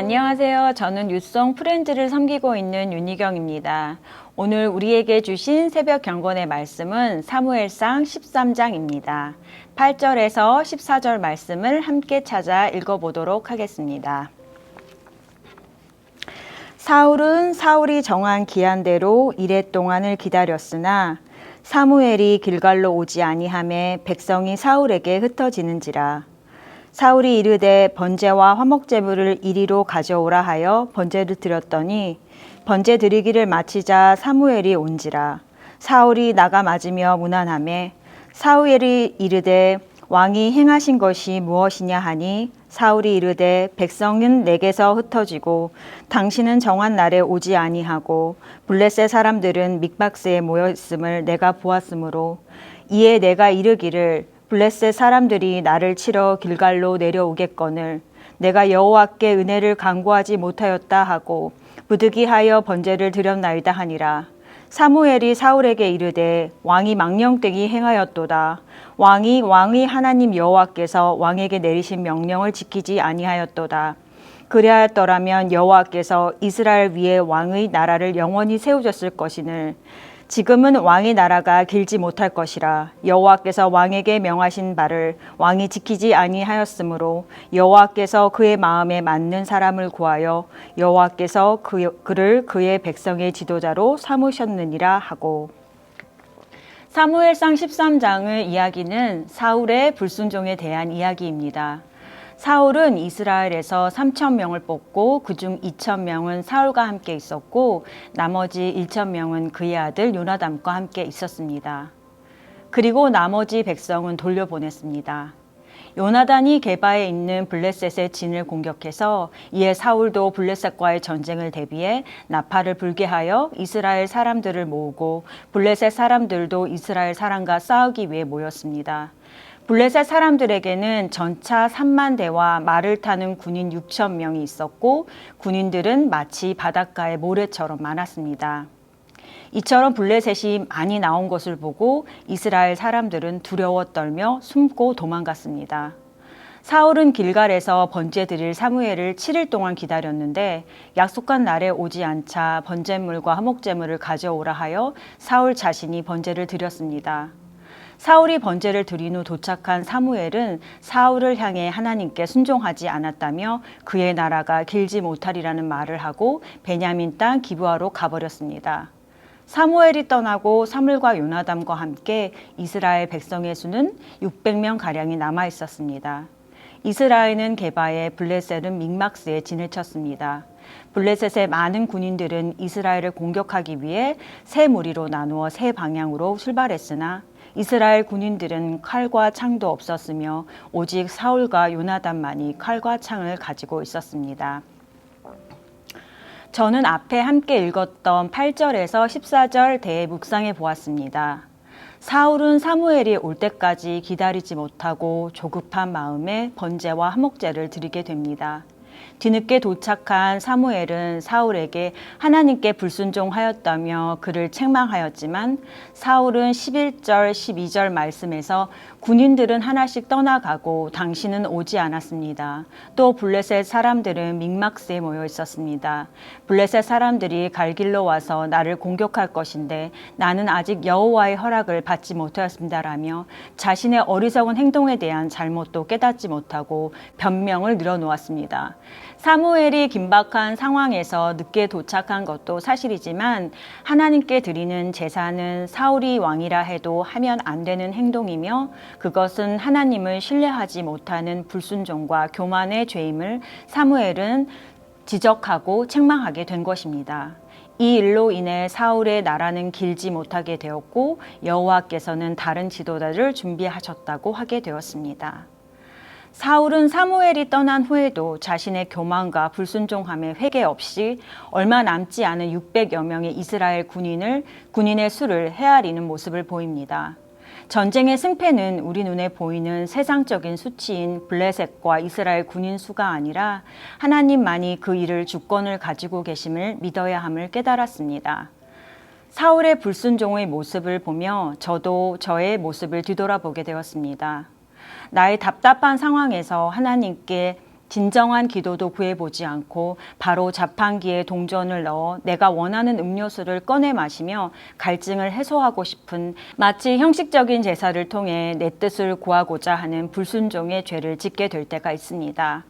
안녕하세요. 저는 유성 프렌즈를 섬기고 있는 윤희경입니다. 오늘 우리에게 주신 새벽 경건의 말씀은 사무엘상 13장입니다. 8절에서 14절 말씀을 함께 찾아 읽어보도록 하겠습니다. 사울은 사울이 정한 기한대로 이래 동안을 기다렸으나 사무엘이 길갈로 오지 아니함에 백성이 사울에게 흩어지는지라 사울이 이르되 번제와 화목제물을 이리로 가져오라 하여 번제를 드렸더니 번제 드리기를 마치자 사무엘이 온지라. 사울이 나가 맞으며 무난함에 사무엘이 이르되 왕이 행하신 것이 무엇이냐 하니 사울이 이르되 백성은 내게서 흩어지고 당신은 정한 날에 오지 아니하고 블레셋 사람들은 mik박스에 모여 있음을 내가 보았으므로 이에 내가 이르기를 블레셋 사람들이 나를 치러 길갈로 내려오겠거늘 내가 여호와께 은혜를 간구하지 못하였다 하고 부득이하여 번제를 드렸나이다 하니라. 사무엘이 사울에게 이르되 왕이 망령되기 행하였도다. 왕이 왕의 하나님 여호와께서 왕에게 내리신 명령을 지키지 아니하였도다. 그리하였더라면 여호와께서 이스라엘 위에 왕의 나라를 영원히 세우셨을 것이늘 지금은 왕의 나라가 길지 못할 것이라 여호와께서 왕에게 명하신 바를 왕이 지키지 아니하였으므로 여호와께서 그의 마음에 맞는 사람을 구하여 여호와께서 그, 그를 그의 백성의 지도자로 삼으셨느니라 하고 사무엘상 13장의 이야기는 사울의 불순종에 대한 이야기입니다. 사울은 이스라엘에서 3천 명을 뽑고 그중 2천 명은 사울과 함께 있었고 나머지 1천 명은 그의 아들 요나담과 함께 있었습니다. 그리고 나머지 백성은 돌려보냈습니다. 요나단이 게바에 있는 블레셋의 진을 공격해서 이에 사울도 블레셋과의 전쟁을 대비해 나팔을 불게 하여 이스라엘 사람들을 모으고 블레셋 사람들도 이스라엘 사람과 싸우기 위해 모였습니다. 블레셋 사람들에게는 전차 3만 대와 말을 타는 군인 6천 명이 있었고 군인들은 마치 바닷가의 모래처럼 많았습니다. 이처럼 블레셋이 많이 나온 것을 보고 이스라엘 사람들은 두려워 떨며 숨고 도망갔습니다. 사울은 길갈에서 번제 드릴 사무엘을 7일 동안 기다렸는데 약속한 날에 오지 않자 번제물과 화목제물을 가져오라 하여 사울 자신이 번제를 드렸습니다. 사울이 번제를 드린 후 도착한 사무엘은 사울을 향해 하나님께 순종하지 않았다며 그의 나라가 길지 못하리라는 말을 하고 베냐민 땅 기부하로 가버렸습니다. 사무엘이 떠나고 사물과 요나담과 함께 이스라엘 백성의 수는 600명 가량이 남아 있었습니다. 이스라엘은 게바에 블레셋은 믹막스에 진을 쳤습니다. 블레셋의 많은 군인들은 이스라엘을 공격하기 위해 세 무리로 나누어 세 방향으로 출발했으나 이스라엘 군인들은 칼과 창도 없었으며 오직 사울과 요나단만이 칼과 창을 가지고 있었습니다. 저는 앞에 함께 읽었던 8절에서 14절 대해 묵상해 보았습니다. 사울은 사무엘이 올 때까지 기다리지 못하고 조급한 마음에 번제와 화목제를 드리게 됩니다. 뒤늦게 도착한 사무엘은 사울에게 하나님께 불순종하였다며 그를 책망하였지만 사울은 11절, 12절 말씀에서 군인들은 하나씩 떠나가고 당신은 오지 않았습니다. 또 블레셋 사람들은 믹막스에 모여 있었습니다. 블레셋 사람들이 갈 길로 와서 나를 공격할 것인데 나는 아직 여호와의 허락을 받지 못하였습니다라며 자신의 어리석은 행동에 대한 잘못도 깨닫지 못하고 변명을 늘어놓았습니다. 사무엘이 긴박한 상황에서 늦게 도착한 것도 사실이지만 하나님께 드리는 제사는 사울이 왕이라 해도 하면 안 되는 행동이며 그것은 하나님을 신뢰하지 못하는 불순종과 교만의 죄임을 사무엘은 지적하고 책망하게 된 것입니다. 이 일로 인해 사울의 나라는 길지 못하게 되었고 여호와께서는 다른 지도자를 준비하셨다고 하게 되었습니다. 사울은 사무엘이 떠난 후에도 자신의 교만과 불순종함에 회개 없이 얼마 남지 않은 600여 명의 이스라엘 군인을 군인의 수를 헤아리는 모습을 보입니다. 전쟁의 승패는 우리 눈에 보이는 세상적인 수치인 블레셋과 이스라엘 군인 수가 아니라 하나님만이 그 일을 주권을 가지고 계심을 믿어야 함을 깨달았습니다. 사울의 불순종의 모습을 보며 저도 저의 모습을 뒤돌아보게 되었습니다. 나의 답답한 상황에서 하나님께 진정한 기도도 구해보지 않고 바로 자판기에 동전을 넣어 내가 원하는 음료수를 꺼내 마시며 갈증을 해소하고 싶은 마치 형식적인 제사를 통해 내 뜻을 구하고자 하는 불순종의 죄를 짓게 될 때가 있습니다.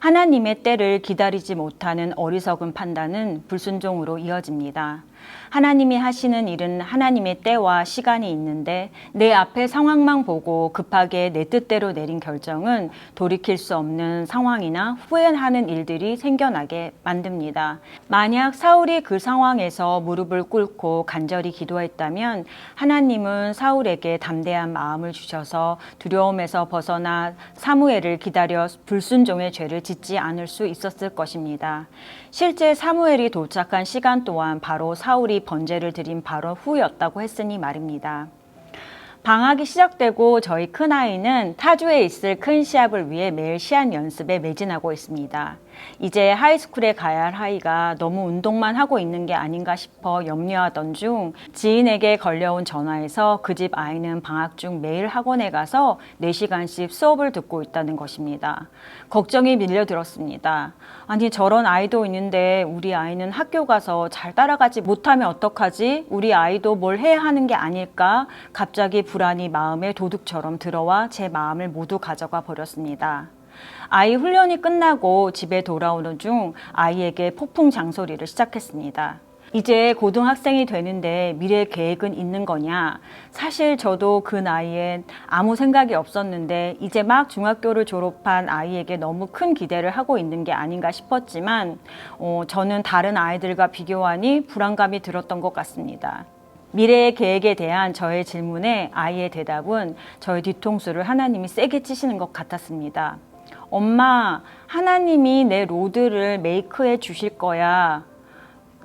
하나님의 때를 기다리지 못하는 어리석은 판단은 불순종으로 이어집니다. 하나님이 하시는 일은 하나님의 때와 시간이 있는데 내 앞에 상황만 보고 급하게 내 뜻대로 내린 결정은 돌이킬 수 없는 상황이나 후회하는 일들이 생겨나게 만듭니다. 만약 사울이 그 상황에서 무릎을 꿇고 간절히 기도했다면 하나님은 사울에게 담대한 마음을 주셔서 두려움에서 벗어나 사무엘을 기다려 불순종의 죄를 짓지 않을 수 있었을 것입니다. 실제 사무엘이 도착한 시간 또한 바로 사울 이 번제를 드린 바로 후였다고 했으니 말입니다. 방학이 시작되고 저희 큰아이는 타주에 있을 큰 시합을 위해 매일 시합 연습에 매진하고 있습니다. 이제 하이스쿨에 가야 할 아이가 너무 운동만 하고 있는 게 아닌가 싶어 염려하던 중 지인에게 걸려온 전화에서 그 집 아이는 방학 중 매일 학원에 가서 4시간씩 수업을 듣고 있다는 것입니다. 걱정이 밀려들었습니다. 아니 저런 아이도 있는데 우리 아이는 학교 가서 잘 따라가지 못하면 어떡하지? 우리 아이도 뭘 해야 하는 게 아닐까? 갑자기 불안이 마음에 도둑처럼 들어와 제 마음을 모두 가져가 버렸습니다. 아이 훈련이 끝나고 집에 돌아오는 중 아이에게 폭풍 장소리를 시작했습니다. 이제 고등학생이 되는데 미래 계획은 있는 거냐? 사실 저도 그 나이엔 아무 생각이 없었는데 이제 막 중학교를 졸업한 아이에게 너무 큰 기대를 하고 있는 게 아닌가 싶었지만 어, 저는 다른 아이들과 비교하니 불안감이 들었던 것 같습니다. 미래의 계획에 대한 저의 질문에 아이의 대답은 저의 뒤통수를 하나님이 세게 치시는 것 같았습니다. 엄마, 하나님이 내 로드를 메이크해 주실 거야.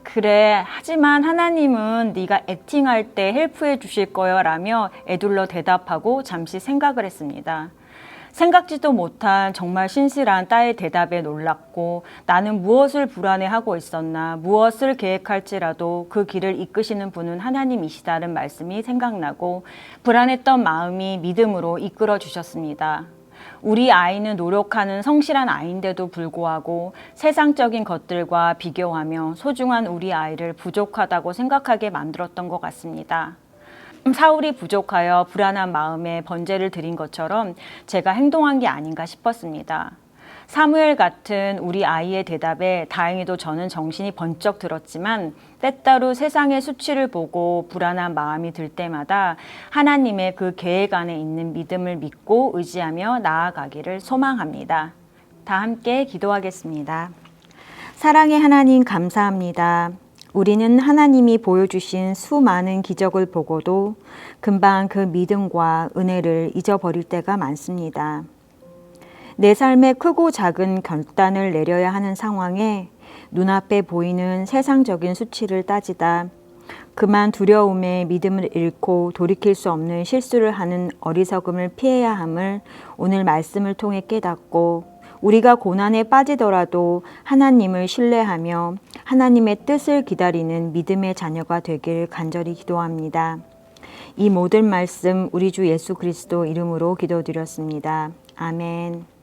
그래, 하지만 하나님은 네가 액팅할 때 헬프해 주실 거야 라며 애둘러 대답하고 잠시 생각을 했습니다. 생각지도 못한 정말 신실한 딸의 대답에 놀랐고 나는 무엇을 불안해하고 있었나 무엇을 계획할지라도 그 길을 이끄시는 분은 하나님이시다는 말씀이 생각나고 불안했던 마음이 믿음으로 이끌어 주셨습니다. 우리 아이는 노력하는 성실한 아이인데도 불구하고 세상적인 것들과 비교하며 소중한 우리 아이를 부족하다고 생각하게 만들었던 것 같습니다. 사울이 부족하여 불안한 마음에 번제를 드린 것처럼 제가 행동한 게 아닌가 싶었습니다. 사무엘 같은 우리 아이의 대답에 다행히도 저는 정신이 번쩍 들었지만 때따로 세상의 수치를 보고 불안한 마음이 들 때마다 하나님의 그 계획 안에 있는 믿음을 믿고 의지하며 나아가기를 소망합니다. 다 함께 기도하겠습니다. 사랑의 하나님 감사합니다. 우리는 하나님이 보여주신 수많은 기적을 보고도 금방 그 믿음과 은혜를 잊어버릴 때가 많습니다. 내 삶에 크고 작은 결단을 내려야 하는 상황에 눈앞에 보이는 세상적인 수치를 따지다 그만 두려움에 믿음을 잃고 돌이킬 수 없는 실수를 하는 어리석음을 피해야 함을 오늘 말씀을 통해 깨닫고 우리가 고난에 빠지더라도 하나님을 신뢰하며 하나님의 뜻을 기다리는 믿음의 자녀가 되길 간절히 기도합니다. 이 모든 말씀 우리 주 예수 그리스도 이름으로 기도드렸습니다. 아멘.